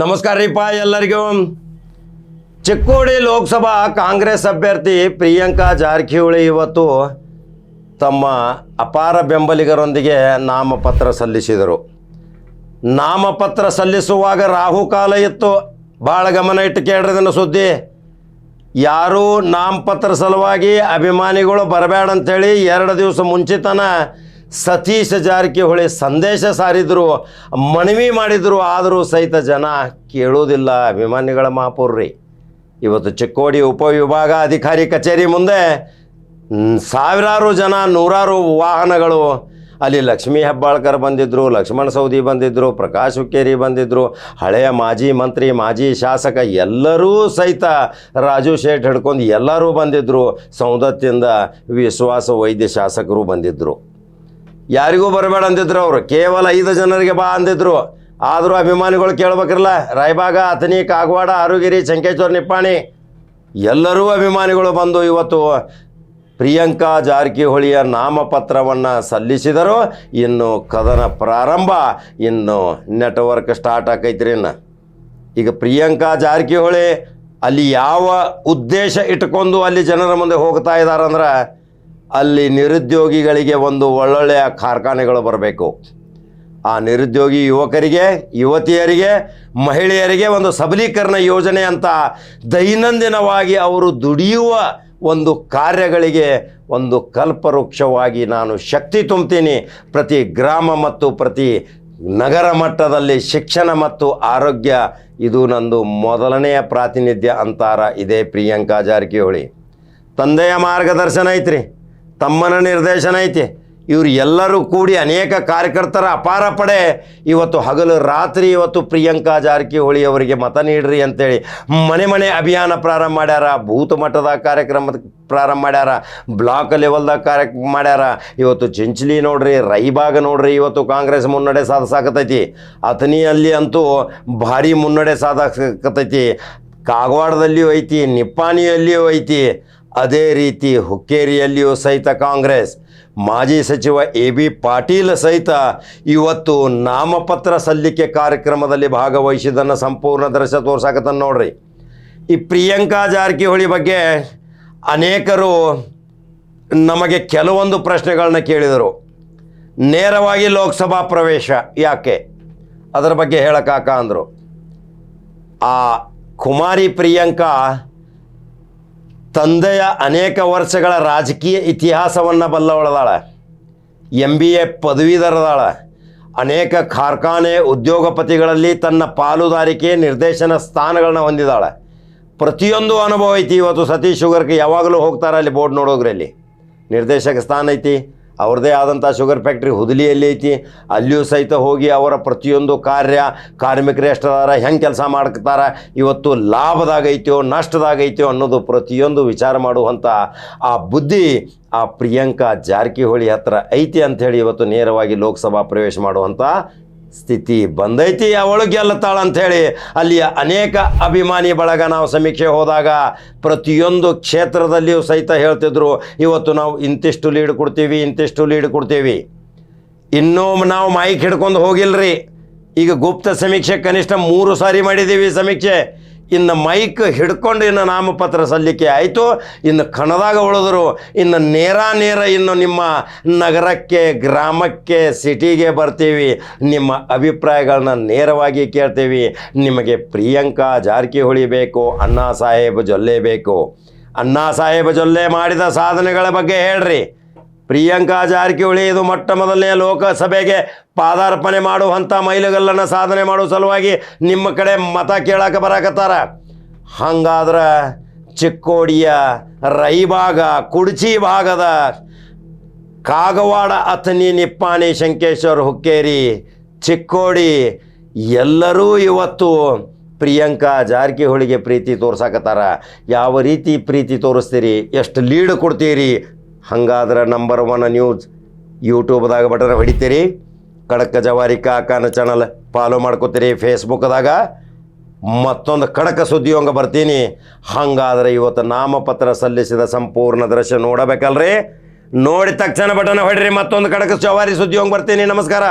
ನಮಸ್ಕಾರ ರೀಪ ಎಲ್ಲರಿಗೂ. ಚಿಕ್ಕೋಡಿ ಲೋಕಸಭಾ ಕಾಂಗ್ರೆಸ್ ಅಭ್ಯರ್ಥಿ ಪ್ರಿಯಾಂಕಾ ಜಾರಕಿಹೊಳಿ ಇವತ್ತು ತಮ್ಮ ಅಪಾರ ಬೆಂಬಲಿಗರೊಂದಿಗೆ ನಾಮಪತ್ರ ಸಲ್ಲಿಸಿದರು. ನಾಮಪತ್ರ ಸಲ್ಲಿಸುವಾಗ ರಾಹುಕಾಲ ಇತ್ತು. ಭಾಳ ಗಮನ ಇಟ್ಟು ಕೇಳ್ರಿ ಇದನ್ನು ಸುದ್ದಿ. ಯಾರೂ ನಾಮಪತ್ರ ಸಲುವಾಗಿ ಅಭಿಮಾನಿಗಳು ಬರಬೇಡ ಅಂಥೇಳಿ ಎರಡು ದಿವಸ ಮುಂಚಿತನ ಸತೀಶ್ ಜಾರಕಿಹೊಳಿ ಸಂದೇಶ ಸಾರಿದ್ರು, ಮನವಿ ಮಾಡಿದ್ರು, ಆದರೂ ಸಹಿತ ಜನ ಕೇಳೋದಿಲ್ಲ ಅಭಿಮಾನಿಗಳ ಮಹಾಪುರ್ರಿ, ಇವತ್ತು ಚಿಕ್ಕೋಡಿ ಉಪವಿಭಾಗ ಅಧಿಕಾರಿ ಕಚೇರಿ ಮುಂದೆ ಸಾವಿರಾರು ಜನ, ನೂರಾರು ವಾಹನಗಳು. ಅಲ್ಲಿ ಲಕ್ಷ್ಮೀ ಹೆಬ್ಬಾಳ್ಕರ್ ಬಂದಿದ್ದರು ಲಕ್ಷ್ಮಣ ಸೌದಿ ಬಂದಿದ್ದರು ಪ್ರಕಾಶ್ ಹುಕ್ಕೇರಿ ಬಂದಿದ್ದರು ಹಳೆಯ ಮಾಜಿ ಮಂತ್ರಿ, ಮಾಜಿ ಶಾಸಕ ಎಲ್ಲರೂ ಸಹಿತ ರಾಜು ಶೇಟ್ ಹಿಡ್ಕೊಂಡು ಎಲ್ಲರೂ ಬಂದಿದ್ದರು ಸೌದತ್ತಿಂದ ವಿಶ್ವಾಸ ವೈದ್ಯ ಶಾಸಕರು ಬಂದಿದ್ದರು ಯಾರಿಗೂ ಬರಬೇಡ ಅಂದಿದ್ರು ಅವರು. ಕೇವಲ ಐದು ಜನರಿಗೆ ಬಾ ಅಂದಿದ್ರು. ಆದರೂ ಅಭಿಮಾನಿಗಳು ಕೇಳ್ಬೇಕಿರಲ್ಲ ರಾಯಬಾಗ ಅಥನಿ ಕಾಗವಾಡ, ಆರುಗಿರಿ, ಚಂಕೇಶ್ವರ, ನಿಪ್ಪಾಣಿ. ಎಲ್ಲರೂ ಅಭಿಮಾನಿಗಳು ಬಂದು ಇವತ್ತು ಪ್ರಿಯಾಂಕಾ ಜಾರಕಿಹೊಳಿಯ ನಾಮಪತ್ರವನ್ನು ಸಲ್ಲಿಸಿದರು. ಇನ್ನು ಕದನ ಪ್ರಾರಂಭ, ಇನ್ನು ನೆಟ್ವರ್ಕ್ ಸ್ಟಾರ್ಟ್ ಆಕೈತ್ರಿ ಇನ್ನು. ಈಗ ಪ್ರಿಯಾಂಕಾ ಜಾರಕಿಹೊಳಿ ಅಲ್ಲಿ ಯಾವ ಉದ್ದೇಶ ಇಟ್ಕೊಂಡು ಅಲ್ಲಿ ಜನರ ಮುಂದೆ ಹೋಗ್ತಾ ಇದ್ದಾರಂದ್ರೆ ಅಲ್ಲಿ ನಿರುದ್ಯೋಗಿಗಳಿಗೆ ಒಂದು ಒಳ್ಳೊಳ್ಳೆಯ ಕಾರ್ಖಾನೆಗಳು ಬರಬೇಕು. ಆ ನಿರುದ್ಯೋಗಿ ಯುವಕರಿಗೆ, ಯುವತಿಯರಿಗೆ, ಮಹಿಳೆಯರಿಗೆ ಒಂದು ಸಬಲೀಕರಣ ಯೋಜನೆ ಅಂತ ದೈನಂದಿನವಾಗಿ ಅವರು ದುಡಿಯುವ ಒಂದು ಕಾರ್ಯಗಳಿಗೆ ಒಂದು ಕಲ್ಪವೃಕ್ಷವಾಗಿ ನಾನು ಶಕ್ತಿ ತುಂಬ್ತೀನಿ. ಪ್ರತಿ ಗ್ರಾಮ ಮತ್ತು ಪ್ರತಿ ನಗರ ಮಟ್ಟದಲ್ಲಿ ಶಿಕ್ಷಣ ಮತ್ತು ಆರೋಗ್ಯ ಇದು ನಂದು ಮೊದಲನೆಯ ಪ್ರಾತಿನಿಧ್ಯ ಅಂತಾರ ಇದೇ ಪ್ರಿಯಾಂಕಾ ಜಾರಕಿಹೊಳಿ. ತಂದೆಯ ಮಾರ್ಗದರ್ಶನ ಐತ್ರಿ. ತಮ್ಮನ ನಿರ್ದೇಶನ ಐತಿ. ಇವರು ಎಲ್ಲರೂ ಕೂಡಿ ಅನೇಕ ಕಾರ್ಯಕರ್ತರ ಅಪಾರ ಪಡೆ. ಇವತ್ತು ಹಗಲು ರಾತ್ರಿ ಇವತ್ತು ಪ್ರಿಯಾಂಕಾ ಜಾರಕಿಹೊಳಿ ಅವರಿಗೆ ಮತ ನೀಡ್ರಿ ಅಂತೇಳಿ ಮನೆ ಮನೆ ಅಭಿಯಾನ ಪ್ರಾರಂಭ ಮಾಡ್ಯಾರ. ಭೂತ ಮಟ್ಟದ ಕಾರ್ಯಕ್ರಮ ಪ್ರಾರಂಭ ಮಾಡ್ಯಾರ. ಬ್ಲಾಕ್ ಲೆವೆಲ್ದಾಗ ಕಾರ್ಯ ಮಾಡ್ಯಾರ. ಇವತ್ತು ಚಿಂಚಲಿ ನೋಡ್ರಿ, ರೈಬಾಗ ನೋಡ್ರಿ, ಇವತ್ತು ಕಾಂಗ್ರೆಸ್ ಮುನ್ನಡೆ ಸಾಧಿಸಾಕತೈತಿ. ಅಥಣಿಯಲ್ಲಿ ಅಂತೂ ಭಾರಿ ಮುನ್ನಡೆ ಸಾಧಿಸಾಕತೈತಿ. ಕಾಗವಾಡದಲ್ಲಿಯೂ ಐತಿ, ನಿಪ್ಪಾಣಿಯಲ್ಲಿಯೂ ಐತಿ. ಅದೇ ರೀತಿ ಹುಕ್ಕೇರಿಯಲ್ಲಿಯೂ ಸಹಿತ ಕಾಂಗ್ರೆಸ್. ಮಾಜಿ ಸಚಿವ ಎ ಬಿ ಪಾಟೀಲ್ ಸಹಿತ ಇವತ್ತು ನಾಮಪತ್ರ ಸಲ್ಲಿಕೆ ಕಾರ್ಯಕ್ರಮದಲ್ಲಿ ಭಾಗವಹಿಸಿದ್ದನ್ನು ಸಂಪೂರ್ಣ ದೃಶ್ಯ ತೋರ್ಸಾಕತ್ತ ನೋಡ್ರಿ. ಈ ಪ್ರಿಯಾಂಕಾ ಜಾರಕಿಹೊಳಿ ಬಗ್ಗೆ ಅನೇಕರು ನಮಗೆ ಕೆಲವೊಂದು ಪ್ರಶ್ನೆಗಳನ್ನ ಕೇಳಿದರು. ನೇರವಾಗಿ ಲೋಕಸಭಾ ಪ್ರವೇಶ ಯಾಕೆ? ಅದರ ಬಗ್ಗೆ ಹೇಳಕ್ಕಾಕ ಅಂದರು. ಆ ಕುಮಾರಿ ಪ್ರಿಯಾಂಕಾ ತಂದೆಯ ಅನೇಕ ವರ್ಷಗಳ ರಾಜಕೀಯ ಇತಿಹಾಸವನ್ನು ಬಲ್ಲವಳದಾಳ. ಎಂ ಬಿ ಎ ಪದವೀಧರದಾಳ. ಅನೇಕ ಕಾರ್ಖಾನೆ ಉದ್ಯೋಗಪತಿಗಳಲ್ಲಿ ತನ್ನ ಪಾಲುದಾರಿಕೆ ನಿರ್ದೇಶನ ಸ್ಥಾನಗಳನ್ನ ಹೊಂದಿದಾಳೆ. ಪ್ರತಿಯೊಂದು ಅನುಭವ ಐತಿ ಇವತ್ತು ಸತೀಶ್ ಶುಗರ್ಗೆ ಯಾವಾಗಲೂ ಹೋಗ್ತಾರೆ ಅಲ್ಲಿ ಬೋರ್ಡ್ ನೋಡೋದ್ರಲ್ಲಿ. ನಿರ್ದೇಶಕ ಸ್ಥಾನ ಐತಿ ಅವ್ರದ್ದೇ ಆದಂಥ ಶುಗರ್ ಫ್ಯಾಕ್ಟ್ರಿ ಹುದಲಿಯಲ್ಲಿ ಐತಿ. ಅಲ್ಲಿಯೂ ಸಹಿತ ಹೋಗಿ ಅವರ ಪ್ರತಿಯೊಂದು ಕಾರ್ಯ ಕಾರ್ಮಿಕರು ಎಷ್ಟದಾರ ಹೆಂಗೆ ಕೆಲಸ ಮಾಡ್ತಾರೆ ಇವತ್ತು ಲಾಭದಾಗೈತೋ ನಷ್ಟದಾಗೈತೋ ನಷ್ಟದಾಗ ಅನ್ನೋದು ಪ್ರತಿಯೊಂದು ವಿಚಾರ ಮಾಡುವಂಥ ಆ ಬುದ್ಧಿ ಆ ಪ್ರಿಯಾಂಕಾ ಜಾರಕಿಹೊಳಿ ಹತ್ರ ಐತಿ ಅಂಥೇಳಿ ಇವತ್ತು ನೇರವಾಗಿ ಲೋಕಸಭಾ ಪ್ರವೇಶ ಮಾಡುವಂಥ ಸ್ಥಿತಿ ಬಂದೈತಿ, ಅವಳು ಅಂತ ಅಂಥೇಳಿ ಅಲ್ಲಿಯ ಅನೇಕ ಅಭಿಮಾನಿ ಬಳಗ ನಾವು ಸಮೀಕ್ಷೆ ಹೋದಾಗ ಪ್ರತಿಯೊಂದು ಕ್ಷೇತ್ರದಲ್ಲಿಯೂ ಸಹಿತ ಹೇಳ್ತಿದ್ರು, ಇವತ್ತು ನಾವು ಇಂತಿಷ್ಟು ಲೀಡ್ ಕೊಡ್ತೀವಿ, ಇಂತಿಷ್ಟು ಲೀಡ್ ಕೊಡ್ತೀವಿ. ಇನ್ನೂ ನಾವು ಮೈಕ್ ಹಿಡ್ಕೊಂಡು ಹೋಗಿಲ್ರಿ. ಈಗ ಗುಪ್ತ ಸಮೀಕ್ಷೆ ಕನಿಷ್ಠ ಮೂರು ಸಾರಿ ಮಾಡಿದ್ದೀವಿ ಸಮೀಕ್ಷೆ. ಇನ್ನು ಮೈಕ್ ಹಿಡ್ಕೊಂಡು ಇನ್ನು ನಾಮಪತ್ರ ಸಲ್ಲಿಕೆ ಆಯಿತು. ಇನ್ನು ಕಣದಾಗ ಉಳಿದ್ರು. ಇನ್ನು ನೇರ ನೇರ ಇನ್ನು ನಿಮ್ಮ ನಗರಕ್ಕೆ, ಗ್ರಾಮಕ್ಕೆ, ಸಿಟಿಗೆ ಬರ್ತೀವಿ. ನಿಮ್ಮ ಅಭಿಪ್ರಾಯಗಳನ್ನ ನೇರವಾಗಿ ಕೇಳ್ತೀವಿ. ನಿಮಗೆ ಪ್ರಿಯಾಂಕಾ ಜಾರಕಿಹೊಳಿ ಬೇಕು, ಅಣ್ಣಾ ಸಾಹೇಬ್ ಜೊಲ್ಲೆ ಬೇಕು. ಅಣ್ಣಾ ಸಾಹೇಬ್ ಜೊಲ್ಲೆ ಮಾಡಿದ ಸಾಧನೆಗಳ ಬಗ್ಗೆ ಹೇಳ್ರಿ. ಪ್ರಿಯಾಂಕಾ ಜಾರಕಿಹೊಳಿ, ಇದು ಮೊಟ್ಟ ಮೊದಲನೇ ಲೋಕಸಭೆಗೆ ಪಾದಾರ್ಪಣೆ ಮಾಡುವಂಥ ಮೈಲುಗಲ್ಲನ್ನು ಸಾಧನೆ ಮಾಡೋ ಸಲುವಾಗಿ ನಿಮ್ಮ ಕಡೆ ಮತ ಕೇಳಕ್ಕೆ ಬರಾಕತ್ತಾರ. ಹಂಗಾದ್ರೆ ಚಿಕ್ಕೋಡಿಯ ರೈಭಾಗ ಕುಡ್ಚಿ ಭಾಗದ ಕಾಗವಾಡ ಅಥನಿ ನಿಪ್ಪಾಣಿ, ಶಂಕೇಶ್ವರ್, ಹುಕ್ಕೇರಿ, ಚಿಕ್ಕೋಡಿ, ಎಲ್ಲರೂ ಇವತ್ತು ಪ್ರಿಯಾಂಕಾ ಜಾರಕಿಹೊಳಿಗೆ ಪ್ರೀತಿ ತೋರ್ಸಾಕತ್ತಾರ. ಯಾವ ರೀತಿ ಪ್ರೀತಿ ತೋರಿಸ್ತೀರಿ? ಎಷ್ಟು ಲೀಡ್ ಕೊಡ್ತೀರಿ? ಹಂಗಾದ್ರೆ ನಂಬರ್ ಒನ್ ನ್ಯೂಸ್ ಯೂಟ್ಯೂಬ್ದಾಗ ಬಟನ್ ಹೊಡಿತೀರಿ. ಕಡಕ ಜವಾರಿ ಕಾಕನ ಚಾನಲ್ ಫಾಲೋ ಮಾಡ್ಕೋತೀರಿ ಫೇಸ್ಬುಕ್ದಾಗ ಮತ್ತೊಂದು ಕಡಕ ಹಂಗೆ ಬರ್ತೀನಿ. ಹಂಗಾದ್ರೆ ಇವತ್ತು ನಾಮಪತ್ರ ಸಲ್ಲಿಸಿದ ಸಂಪೂರ್ಣ ದೃಶ್ಯ ನೋಡಬೇಕಲ್ರಿ? ನೋಡಿದ ತಕ್ಷಣ ಬಟನ್ ಹೊಡ್ರಿ, ಮತ್ತೊಂದು ಕಡಕ ಜವಾರಿ ಸುದ್ದಿಯೊಂಗ ಬರ್ತೀನಿ. ನಮಸ್ಕಾರ.